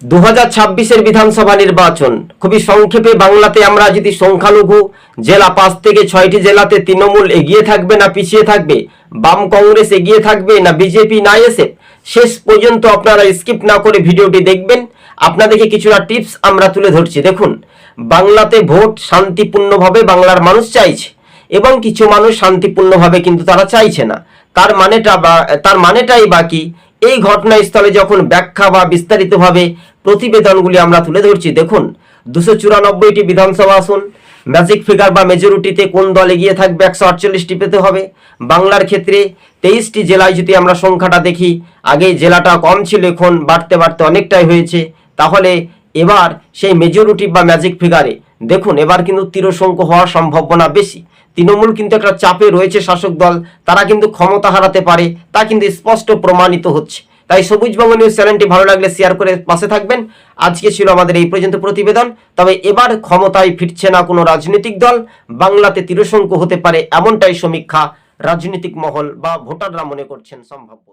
দু হাজার বিধানসভা নির্বাচন। খুবই সংক্ষেপে বাংলাতে আমরা যদি সংখ্যালঘু জেলা পাঁচ থেকে ছয়টি জেলাতে তৃণমূল এগিয়ে থাকবে না পিছিয়ে থাকবে, বাম কংগ্রেস এগিয়ে থাকবে না বিজেপি না এসে শেষ পর্যন্ত আপনারা স্কিপ না করে ভিডিওটি দেখবেন। আপনাদেরকে কিছুটা টিপস আমরা তুলে ধরছি। দেখুন, বাংলাতে ভোট শান্তিপূর্ণভাবে বাংলার মানুষ চাইছে এবং কিছু মানুষ শান্তিপূর্ণভাবে কিন্তু তারা চাইছে না। তার মানেটা বা, তার মানেটাই বাকি এই ঘটনাস্থলে যখন ব্যাখ্যা বা বিস্তারিতভাবে প্রতিবেদনগুলি আমরা তুলে ধরছি, দেখুন, দুশো চুরানব্বইটি বিধানসভা আসন ম্যাজিক ফিগার বা মেজরিটিতে কোন দল এগিয়ে থাকবে একশো আটচল্লিশটি পেতে হবে। বাংলার ক্ষেত্রে তেইশটি জেলায় যদি আমরা সংখ্যাটা দেখি, আগে জেলাটা কম ছিল, এখন বাড়তে বাড়তে অনেকটাই হয়েছে। তাহলে এবার সেই মেজরিটি বা ম্যাজিক ফিগারে দেখুন, এবার কিন্তু তিরসংখ্য হওয়ার সম্ভাবনা বেশি। তৃণমূল কিন্তু একটা চাপে রয়েছে শাসক দল। তারা কিন্তু ক্ষমতা হারাতে পারে, তা কিন্তু স্পষ্ট প্রমাণিত হচ্ছে। তাই সবুজ বঙ্গ নিউজ চ্যানেলটি ভালো লাগলে শেয়ার করে পাশে থাকবেন। আজকে ছিল আমাদের এই পর্যন্ত প্রতিবেদন। তবে এবার ক্ষমতায় ফিরছে না কোনো রাজনৈতিক দল। বাংলাতে তিরসংখ্য হতে পারে এমনটাই সমীক্ষা রাজনৈতিক মহল বা ভোটাররা মনে করছেন সম্ভাব্য।